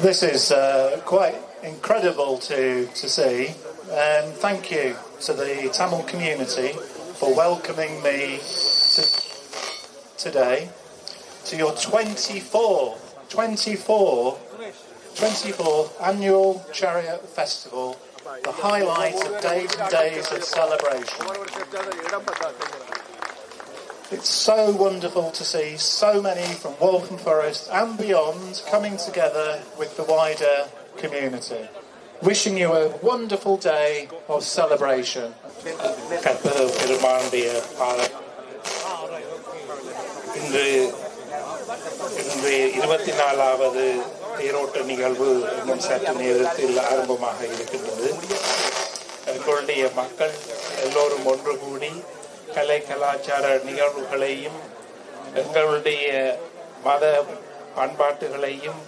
This is uh, quite incredible to, to see. Um, thank you to the Tamil community for welcoming me to, today to your 24, 24, 24th annual Chariot Festival, the highlight of days and days of celebration. It's so wonderful to see so many from Waltham Forest and beyond coming together with the wider community. Wishing you a wonderful day of celebration. கர்த்தர் பெருமானுடைய பாதம் இன்று இன்று இருபத்தி நாலாவது தேரோட்ட நிகழ்வு இன்னும் சற்று நேரத்தில் ஆரம்பமாக இருக்கின்றது எங்களுடைய மக்கள் எல்லோரும் ஒன்று கூடி கலை கலாச்சார நிகழ்வுகளையும் எங்களுடைய மத பண்பாட்டுகளையும்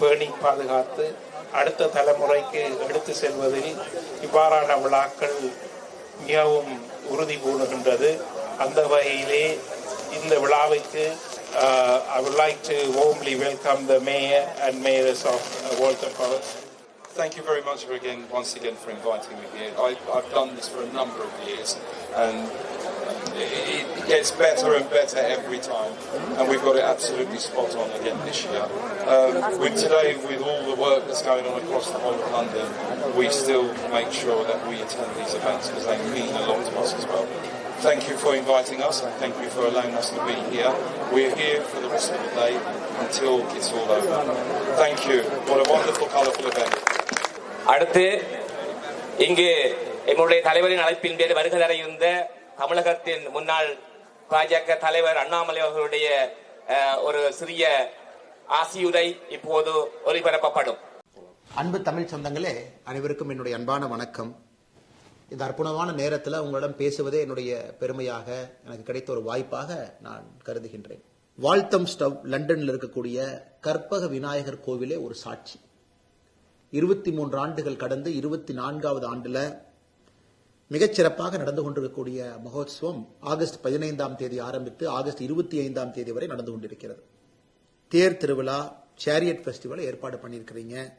பேணி பாதுகாத்து அடுத்த தலைமுறைக்கு எடுத்து செல்வதில் இவ்வாறான விழாக்கள் மிகவும் உறுதி பூணுகின்றது அந்த வகையிலே இந்த விழாவுக்கு uh, I would like to warmly welcome the mayor and mayors of uh, Walter Forest. Thank you very much for again, once again, for inviting me here. I, I've done this for a number of years, and it, it gets better and better every time. And we've got it absolutely spot on again this year. Um, with today, with all the work that's going on across the whole of London, we still make sure that we attend these events because they mean a lot to us as well. Thank you for inviting us. and Thank you for allowing us to be here. We're here for the rest of the day until it's all over. Thank you. What a wonderful, colourful event. அடுத்து இங்கு எங்களுடைய தலைவரின் அழைப்பின் பேர் வருகை தர இருந்த தமிழகத்தின் முன்னாள் பாஜக தலைவர் அண்ணாமலை அவர்களுடைய ஒரு சிறிய ஆசியுரை இப்போது ஒளிபரப்பப்படும். அன்பு தமிழ் சொந்தங்களே அனைவருக்கும் என்னுடைய அன்பான வணக்கம். இந்த அற்புதமான நேரத்தில் உங்களிடம் பேசுவதே என்னுடைய பெருமையாக எனக்கு கிடைத்த ஒரு வாய்ப்பாக நான் கருதுகின்றேன். வால்தம் ஸ்டவ் லண்டனில் இருக்கக்கூடிய கற்பக விநாயகர் கோவிலே ஒரு சாட்சி. இருபத்தி மூன்று ஆண்டுகள் கடந்து இருபத்தி நான்காவது ஆண்டுல மிகச்சிறப்பாக நடந்து கொண்டிருக்கக்கூடிய மகோத்சவம் ஆகஸ்ட் பதினைந்தாம் தேதி ஆரம்பித்து ஆகஸ்ட் இருபத்தி ஐந்தாம் தேதி வரை நடந்து கொண்டிருக்கிறது. தேர் திருவிழா சேரியட் ஃபெஸ்டிவலை ஏற்பாடு பண்ணியிருக்கிறீங்க.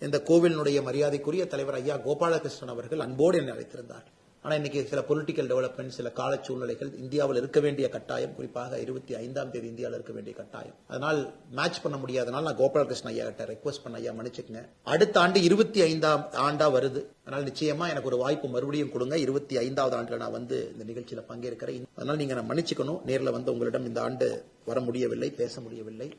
இந்த கோவிலினுடைய மரியாதைக்குரிய தலைவர் ஐயா கோபாலகிருஷ்ணன் அவர்கள் அன்போடு என்னை அழைத்திருந்தார். ஆனால் இன்னைக்கு சில பொலிட்டிக்கல் டெவலப்மெண்ட் சில கால சூழ்நிலைகள் இந்தியாவில் இருக்க வேண்டிய கட்டாயம் குறிப்பாக இருபத்தி ஐந்தாம் தேதி இந்தியாவில் இருக்க வேண்டிய கட்டாயம். அதனால் மேட்ச் பண்ண முடியாதனால நான் கோபாலகிருஷ்ணன் ஐயா கிட்ட ரெக்வஸ்ட் பண்ண ஐயா மன்னிச்சுக்கங்க. அடுத்த ஆண்டு இருபத்தி ஐந்தாம் ஆண்டா வருது. அதனால் நிச்சயமா எனக்கு ஒரு வாய்ப்பு மறுபடியும் கொடுங்க. இருபத்தி ஐந்தாவது ஆண்டுல நான் வந்து இந்த நிகழ்ச்சியில பங்கேற்கிறேன். அதனால் நீங்க நான் மன்னிச்சுக்கணும். நேரில் வந்து உங்களிடம் இந்த ஆண்டு வர முடியவில்லை பேச முடியவில்லை.